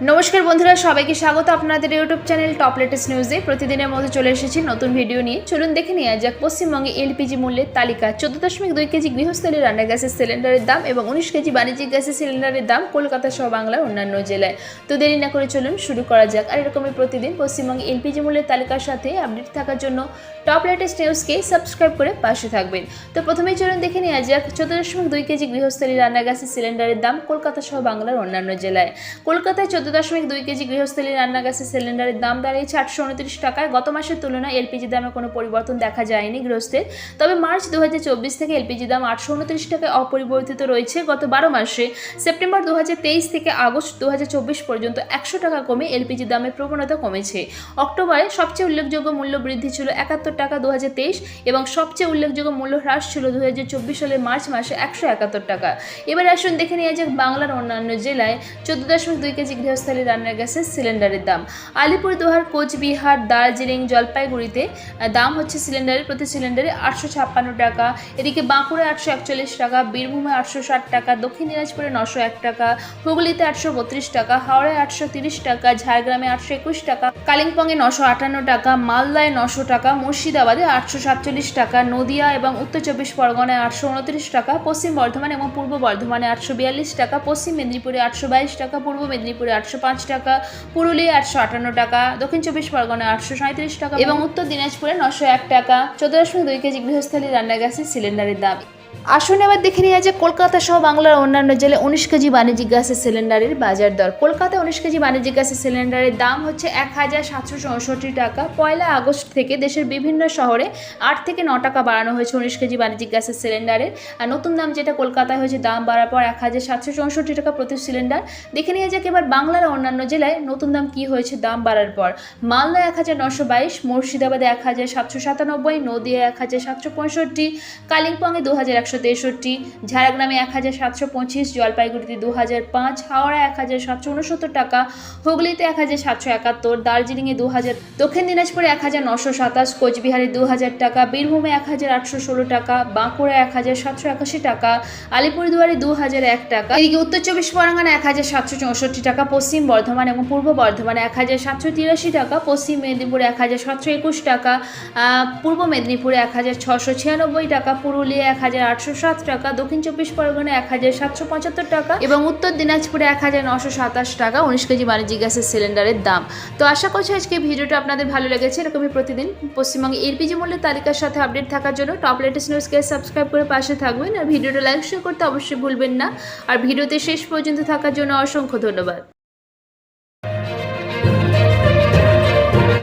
নমস্কার বন্ধুরা, সবাইকে স্বাগত। আপনাদের ইউটিউব চ্যানেল টপ লেটেস্ট নিউজে। প্রতিদিনের মতো চলে এসেছি নতুন ভিডিও নিয়ে। চলুন দেখে নেওয়া যাক পশ্চিমবঙ্গে এলপিজি মূল্যের তালিকা। চোদ্দ দশমিক দুই কেজি গৃহস্থলী রান্না গ্যাসের সিলিন্ডারের দাম এবং উনিশ কেজি বাণিজ্যিক গ্যাসের সিলিন্ডারের দাম কলকাতা সহ বাংলার অন্যান্য জেলায়। তো দেরি না করে চলুন শুরু করা যাক। আর এরকমই প্রতিদিন পশ্চিমবঙ্গে এলপিজি মূল্যের তালিকার সাথে আপডেট থাকার জন্য টপ লেটেস্ট নিউজকে সাবস্ক্রাইব করে পাশে থাকবেন। তো প্রথমেই চলুন দেখে নেওয়া যাক চোদ্দ দশমিক দুই কেজি গৃহস্থলী রান্না গ্যাসের সিলিন্ডারের দাম কলকাতা সহ বাংলার অন্যান্য জেলায়। কলকাতায় চোদ্দ দশমিক দুই কেজি গৃহস্থলী রান্না গ্যাসের সিলিন্ডারের দাম দাঁড়িয়েছে আটশো উনত্রিশ টাকায়। গত মাসের তুলনায় এলপিজি দামে কোনো পরিবর্তন দেখা যায়নি গৃহস্থের। তবে মার্চ দুহাজার চব্বিশ থেকে এলপিজি দাম আটশো উনত্রিশ টাকায় অপরিবর্তিত রয়েছে। গত বারো মাসে সেপ্টেম্বর দু হাজার তেইশ থেকে আগস্ট দু হাজার চব্বিশ পর্যন্ত একশো টাকা কমে এলপিজি দামের প্রবণতা কমেছে। অক্টোবরে সবচেয়ে উল্লেখযোগ্য মূল্য বৃদ্ধি ছিল একাত্তর টাকা দু হাজার তেইশ এবং সবচেয়ে উল্লেখযোগ্য মূল্য হ্রাস ছিল দু হাজার চব্বিশ সালের মার্চ মাসে একশো একাত্তর টাকা। এবার আসুন দেখে নেওয়া যাক বাংলার অন্যান্য জেলায়। চোদ্দ দশমিক দুই কেজি গৃহস্থলী রান্নার গ্যাসের সিলিন্ডারের দাম। আলিপুরদুয়ার কোচবিহার, দার্জিলিং, জলপাইগুড়িতে দাম হচ্ছে সিলিন্ডারের প্রতি সিলিন্ডারে আটশো ছাপ্পান্ন টাকা। এদিকে বাঁকুড়ায় আটশো একচল্লিশ টাকা, বীরভূমে আটশো ষাট টাকা, দক্ষিণ দিনাজপুরে নশো এক টাকা, হুগলিতে আটশো বত্রিশ টাকা, হাওড়ায় আটশো তিরিশ টাকা, ঝাড়গ্রামে আটশো একুশ টাকা, কালিম্পংয়ে নশো আটান্ন টাকা, মালদায় নশো টাকা, মুর্শিদাবাদে আটশো সাতচল্লিশ টাকা, নদিয়া এবং উত্তর চব্বিশ পরগনায় আটশো উনত্রিশ টাকা, পশ্চিম বর্ধমান এবং পূর্ব বর্ধমানে আটশো বিয়াল্লিশ টাকা, পশ্চিম মেদিনীপুরে আটশো বাইশ টাকা, পূর্ব মেদিনীপুরে আটশো পাঁচ টাকা, পুরুলিয়া আটশো আটান্ন টাকা, দক্ষিণ চব্বিশ পরগনায় আটশো সাঁত্রিশ টাকা এবং উত্তর দিনাজপুরে নশো এক টাকা, চোদ্দ দশমিক দুই কেজি গৃহস্থলী রান্না গ্যাসের সিলিন্ডারের দাম। আসুন এবার দেখে নেওয়া যায় কলকাতা সহ বাংলার অন্যান্য জেলায় উনিশ কেজি বাণিজ্যিক গ্যাসের সিলিন্ডারের বাজার দর। কলকাতা উনিশ কেজি বাণিজ্যিক গ্যাসের সিলিন্ডারের দাম হচ্ছে এক হাজার সাতশো চৌষট্টি টাকা। পয়লা আগস্ট থেকে দেশের বিভিন্ন শহরে আট থেকে ন টাকা বাড়ানো হয়েছে উনিশ কেজি বাণিজ্যিক গ্যাসের সিলিন্ডারের। আর নতুন দাম যেটা কলকাতায় হয়েছে, দাম বাড়ার পর এক হাজার সাতশো চৌষট্টি টাকা প্রতি সিলিন্ডার। দেখে নেওয়া যাক এবার বাংলার অন্যান্য জেলায় নতুন দাম কী হয়েছে, দাম বাড়ার পর। মালদা এক হাজার নশো বাইশ, মুর্শিদাবাদে এক হাজার সাতশো সাতানব্বই নদিয়া এক হাজার সাতশো পঁয়ষট্টি, কালিম্পংয়ে দু হাজার একশো তেষট্টি, ঝাড়গ্রামে এক হাজার সাতশো পঁচিশ, জলপাইগুড়িতে দু হাজার পাঁচ হাওড়া এক হাজার সাতশো উনসত্তর টাকা, হুগলিতে এক হাজার সাতশো একাত্তর, দার্জিলিংয়ে দু হাজার দক্ষিণ দিনাজপুরে এক হাজার নশো সাতাশ, কোচবিহারে দু হাজার টাকা, বীরভূমে এক হাজার আটশো ষোলো টাকা বাঁকুড়া এক হাজার সাতশো একাশি টাকা, আলিপুরদুয়ারে দু হাজার এক টাকা, এদিকে উত্তর চব্বিশ পরগনা এক হাজার সাতশো চৌষট্টি টাকা, পশ্চিম বর্ধমান এবং পূর্ব বর্ধমানে এক হাজার সাতশো তিরাশি টাকা, পশ্চিম মেদিনীপুরে এক হাজার সাতশো একুশ টাকা পূর্ব মেদিনীপুরে এক হাজার ছশো ছিয়ানব্বই টাকা পুরুলিয়া এক হাজার আটশো সাত টাকা, দক্ষিণ চব্বিশ পরগনা এক হাজার সাতশো পঁচাত্তর টাকা এবং উত্তর দিনাজপুরে এক হাজার নশো সাতাশ টাকা উনিশ কেজি বাণিজ্যিক গ্যাসের সিলিন্ডারের দাম। তো আশা করছি আজকে ভিডিওটা আপনাদের ভালো লেগেছে, এরকমই প্রতিদিন পশ্চিমবঙ্গে এলপিজি মূল্যের তালিকার সাথে আপডেট থাকার জন্য টপ লেটেস্ট নিউজকে সাবস্ক্রাইব করে পাশে থাকবেন আর ভিডিওটা লাইক শেয়ার করতে অবশ্যই ভুলবেন না। আর ভিডিওতে শেষ পর্যন্ত থাকার জন্য অসংখ্য ধন্যবাদ।